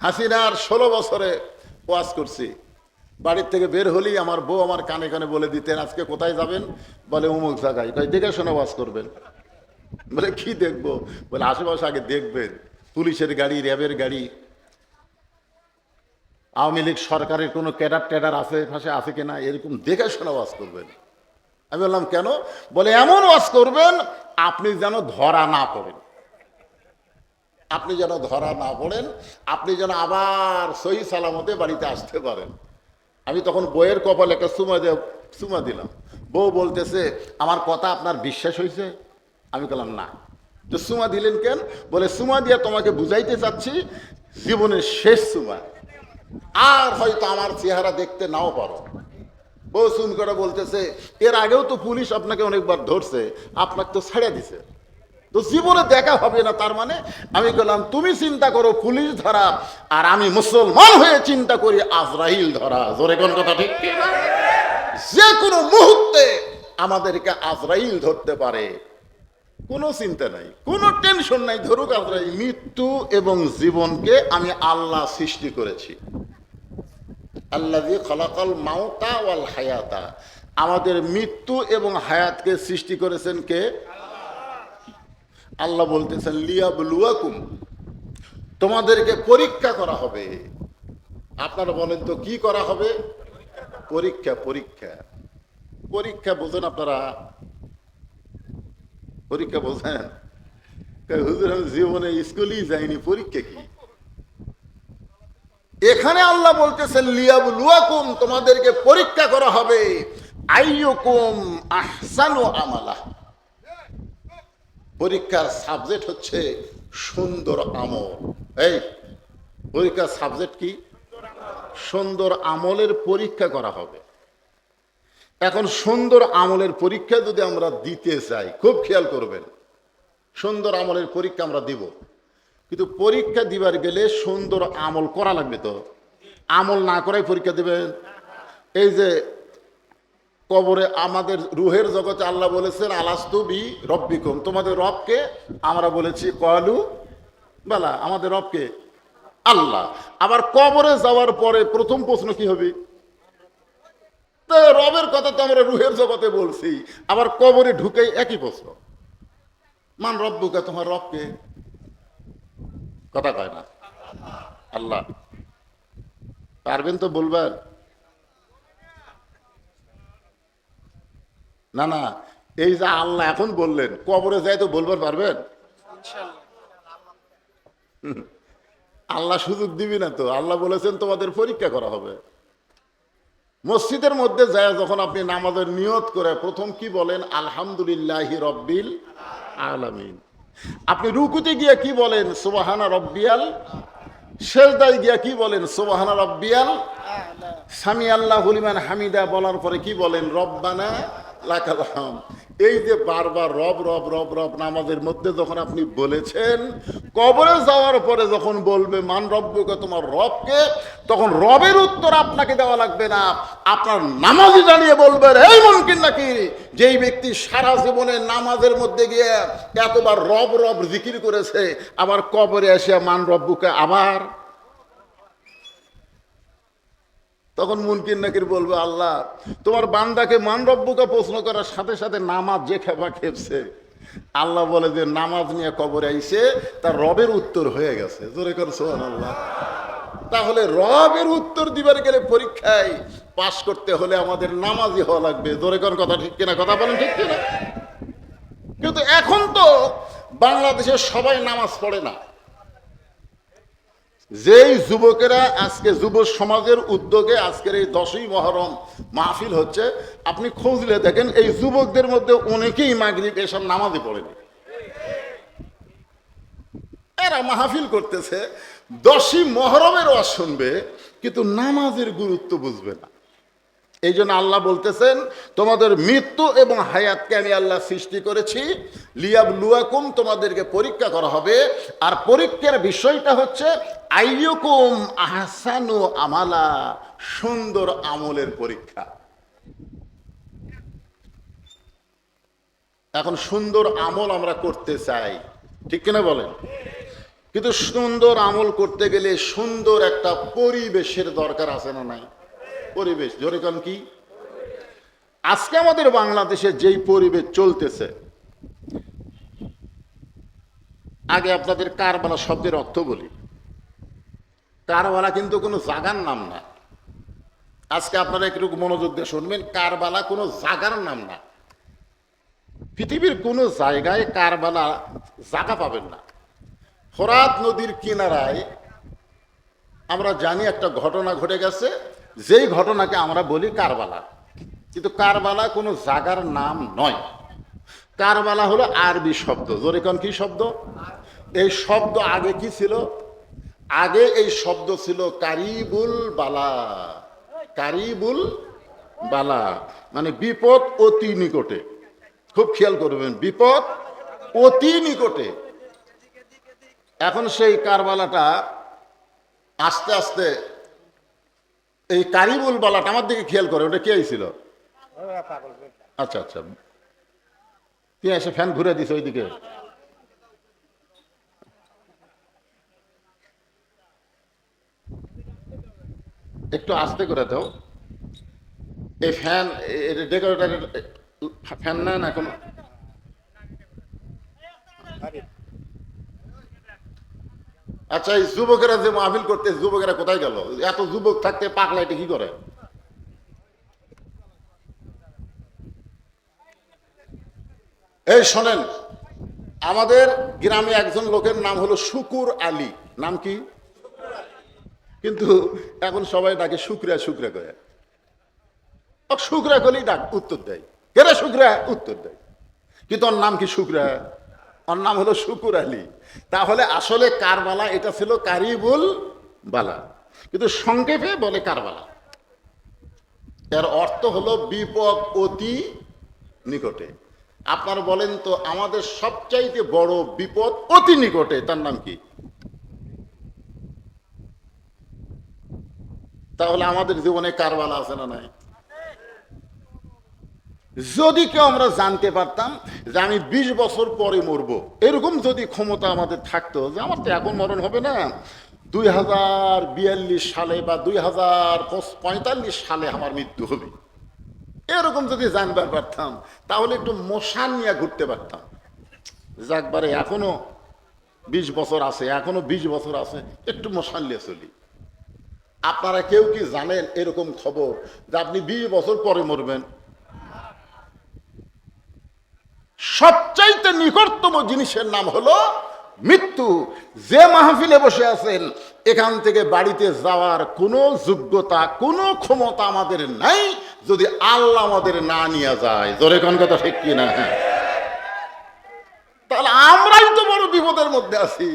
হাসিনার ষোলো বছরে ওয়াজ করছি। বাড়ির থেকে বের হলেই আমার বউ আমার কানে কানে বলে দিতেন, আজকে কোথায় যাবেন? বলে, উমুক জায়গায়। তাই দেখে শোনা ওয়াজ করবেন। বলে, কি দেখব? বলে, আশেপাশে আগে দেখবেন। পুলিশের গাড়ি, র্যাবের গাড়ি। আওয়ামী লীগ সরকারের কোনো ক্যাডার ট্যাডার আছে ফাঁসে আছে কিনা, এরকম দেখে শোনা ওয়াজ করবেন। আমি বললাম, কেন? বলে, এমন ওয়াজ করবেন, আপনি যেন ধরা না পড়েন। আপনি যেন ধরা না পড়েন, আপনি যেন আবার সহি সালামতে বাড়িতে আসতে পারেন। আমি তখন বইয়ের কপালে একটা সুমা দিয়ে, সুমা দিলাম। বউ বলতেছে, আমার কথা আপনার বিশ্বাস হয়েছে? আমি বললাম, না। তো সুমা দিলেন কেন? বলে, সুমা দিয়ে তোমাকে বুঝাইতে চাচ্ছি, জীবনের শেষ সুমা। আর হয়তো আমার চেহারা দেখতে নাও পারো। বউ সুন করে বলতেছে, এর আগেও তো পুলিশ আপনাকে অনেকবার ধরছে, আপনাকে তো ছেড়ে দিছে। তো জীবনে দেখা হবে না, তার মানে আমি বললাম, তুমি চিন্তা করো পুলিশ ধরা, আর আমি মুসলমান হয়ে চিন্তা করি আজরাইল ধরা। জোরে কোন কথা ঠিক যে কোনো মুহূর্তে আমাদেরকে আজরাইল ধরতে পারে। কোনো চিন্তা নাই, কোনো টেনশন নাই, ধরুক আজরাইল, মৃত্যু এবং জীবনকে আমি আল্লাহ সৃষ্টি করেছি। আল্লাহ খলাকাল মাউতা ওয়াল হায়াতা। আমাদের মৃত্যু এবং হায়াতকে সৃষ্টি করেছেন কে? আল্লাহ বলতেছেন, লিয়াবলুয়াকুম, তোমাদেরকে পরীক্ষা করা হবে। আপনারা বলেন তো, কি করা হবে? পরীক্ষা পরীক্ষা। পরীক্ষা বোঝেন আপনারা? পরীক্ষা বোঝেন? হুজুর জীবনে স্কুলেই যাইনি, পরীক্ষা কি? এখানে আল্লাহ বলতেছেন, লিয়াবলুয়াকুম, তোমাদেরকে পরীক্ষা করা হবে। আইয়ুকুম আহসানু আমালা। পরীক্ষার সাবজেক্ট হচ্ছে সুন্দর আমল। এই, পরীক্ষার সাবজেক্ট কি? সুন্দর আমলের পরীক্ষা করা হবে। এখন সুন্দর আমলের পরীক্ষা যদি আমরা দিতে চাই, খুব খেয়াল করবেন, সুন্দর আমলের পরীক্ষা আমরা দিব। কিন্তু পরীক্ষা দিবার গেলে সুন্দর আমল করা লাগবে তো। আমল না করাই পরীক্ষা দেবেন। এই যে কবরে আমাদের রুহের জগতে আল্লাহ বলেছেন, আলাস্তু বি রব্বিকুম। তোমাদের রবকে আমরা বলেছি কয়ালু বেলা। আমাদের রবকে আল্লাহ। আবার কবরে যাওয়ার পরে প্রথম প্রশ্ন কি হবে? রবের কথা তো আমরা রুহের জগতে বলছি, আবার কবরে ঢুকেই একই প্রশ্ন। মান রব্বুকে, তোমার রবকে? কথা কয় না। আল্লাহ। পারবেন তো বলবার? না না এই যে আল্লাহ এখন বললেন কবরে যাই তো বলবার পারবেন? আল্লাহ সুযোগ দিবি না তো আল্লাহ বলেছেন তোমাদের পরীক্ষা করা হবে। মসজিদের মধ্যে যায় যখন আপনি নামাজের নিয়ত করে প্রথম কি বলেন? আলহামদুলিল্লাহি রব্বিল আলামিন। আপনি রুকুতে গিয়ে কি বলেন? সুবাহানা রব্বিয়াল শেষদায় গিয়া কি বলেন? সুবাহানা রব্বিয়াল সামি আল্লাহ হুলিমান হামিদা বলার পরে কি বলেন? রব্বানা লাকাল এই যে বারবার রব রব রব রব নামাজের মধ্যে যখন আপনি বলেছেন, কবরে যাওয়ার পরে যখন বলবে, মান রব্বকে, তোমার রবকে? তখন রবের উত্তর আপনাকে দেওয়া লাগবে না। আপনার নামাজি দাঁড়িয়ে বলবেন এই মনকিন নাকি? যেই ব্যক্তি সারা জীবনে নামাজের মধ্যে গিয়ে এতবার রব রব জিকির করেছে, আবার কবরে এসে, মান রব্বুকে আবার তখন মুনকির নাকির বলবে, আল্লাহ, তোমার বান্দাকে মান রব্বুকে প্রশ্ন করার সাথে সাথে নামাজ যে খেপা খেপছে। আল্লাহ বলে যে, নামাজ নিয়ে কবরে আইসে তার রবের উত্তর হয়ে গেছে। জোরে কর সোহান আল্লাহ তাহলে রবের উত্তর দিবার গেলে পরীক্ষায় পাশ করতে হলে আমাদের নামাজই হওয়া লাগবে। জোরে কর কথা ঠিক কিনা? কথা বলেন ঠিক কিনা? কিন্তু এখন তো বাংলাদেশের সবাই নামাজ পড়ে না। যেই যুবকেরা আজকে যুব সমাজের উদ্যোগে আজকের এই দশই মহরম মাহফিল হচ্ছে, আপনি খুঁজলে দেখেন, এই যুবকদের মধ্যে অনেকেই মাগরিব, এসব নামাজে পড়েনি। এরা মাহফিল করতেছে, দশই মহরমের ওয়াজ শুনবে, কিন্তু নামাজের গুরুত্ব বুঝবে না। এই জন্য আল্লাহ বলতেছেন, তোমাদের মৃত্যু এবং হায়াতকে আমি আল্লাহ সৃষ্টি করেছি। লিয়াব লুয়াকুম তোমাদেরকে পরীক্ষা করা হবে। আর পরীক্ষার বিষয়টা হচ্ছে, আইয়ুকুম আহসানু আমালা, সুন্দর আমলের পরীক্ষা। এখন সুন্দর আমল আমরা করতে চাই। ঠিক কিনা বলেন? কিন্তু সুন্দর আমল করতে গেলে সুন্দর একটা পরিবেশের দরকার আছে না নাই? পরিবেশ, জোরে কন কি? আজকে আমাদের বাংলাদেশে যেই পরিবেশ চলতেছে, আগে আপনাদের কারবালা শব্দের অর্থ বলি। কারবালা কিন্তু কোনো জাগার নাম না। আজকে আপনারা একটু মনোযোগ দিয়ে শুনবেন, কারবালা কোনো জাগার নাম না। পৃথিবীর কোনো জায়গায় কারবালা জাগা পাবেন না। ফরাত নদীর কিনারায় আমরা জানি একটা ঘটনা ঘটে গেছে। যেই ঘটনাকে আমরা বলি কারবালা। কিন্তু কারবালা কোনো জাগার নাম নয়। কারবালা হলো আরবি শব্দ। জোরে কোন কি শব্দ? এই শব্দ আগে কি ছিল? আগে এই শব্দ ছিল কারিবুল বালা। কারিবুল বালা। মানে বিপদ অতি নিকটে। খুব খেয়াল করবেন, বিপদ অতি নিকটে। এখন সেই কারবালাটা আস্তে আস্তে এই কারিবুল বালাটা আমার দিকে খেয়াল করে ওটা কে ছিল আচ্ছা আচ্ছা। তুই এসে ফ্যান ঘুরে দিস ওইদিকে। একটু আস্তে করে দাও। এই ফ্যান ডেকোরেটার ফ্যান না না এখন আচ্ছা এই যুবকেরা যে মাহফিল করতে, যুবকেরা কোথায় গেল? এত যুবক থাকতে পাকলাইটে কি করে? এই শোনেন, আমাদের গ্রামে একজন লোকের নাম হলো শুকুর আলী। নাম কি? কিন্তু এখন সবাই ডাকে শুক্রিয়া শুক্রিয়া করে। ও শুক্রিয়া করলেই ডাক, উত্তর দেয়। কেরে শুক্রিয়া? উত্তর দেয়। কিন্তু ওর নাম কি শুক্রিয়া? ওর নাম হলো শুকুর আলী। তাহলে আসলে কারবালা, এটা ছিল কারিবুল বালা। কিন্তু সংক্ষেপে বলে কারবালা। এর অর্থ হলো বিপদ অতি নিকটে। আপনার বলেন তো, আমাদের সবচাইতে বড় বিপদ অতি নিকটে, তার নাম কি? তাহলে আমাদের জীবনে কারবালা আছে না নাই? যদি কেউ আমরা জানতে পারতাম যে আমি ২০ বছর পরে মরবো, এরকম যদি ক্ষমতা আমাদের থাকতো যে আমার তো এখন মরণ হবে না। দুই হাজার বিয়াল্লিশ সালে বা দুই হাজার পঁয়তাল্লিশ সালে আমার মৃত্যু হবে। এরকম যদি জানবার পারতাম, তাহলে একটু মশান নিয়ে ঘুরতে পারতাম। যাকবারে এখনও বিশ বছর আছে, এখনও বিশ বছর আছে, একটু মশান নিয়ে চলি। আপনারা কেউ কি জানেন এরকম খবর যে আপনি বিশ বছর পরে মরবেন? সবচাইতে নিকটতম জিনিসের নাম হলো মৃত্যু। যে মাহফিলে বসে আছেন, এখান থেকে বাড়িতে যাওয়ার কোনো যোগ্যতা, কোনো ক্ষমতা আমাদের নাই, যদি আল্লাহ আমাদের না নিয়ে যায়। জোরে কোন কথা ঠিক কি না হ্যাঁ তাহলে আমরাই তো বড় বিপদের মধ্যে আছি।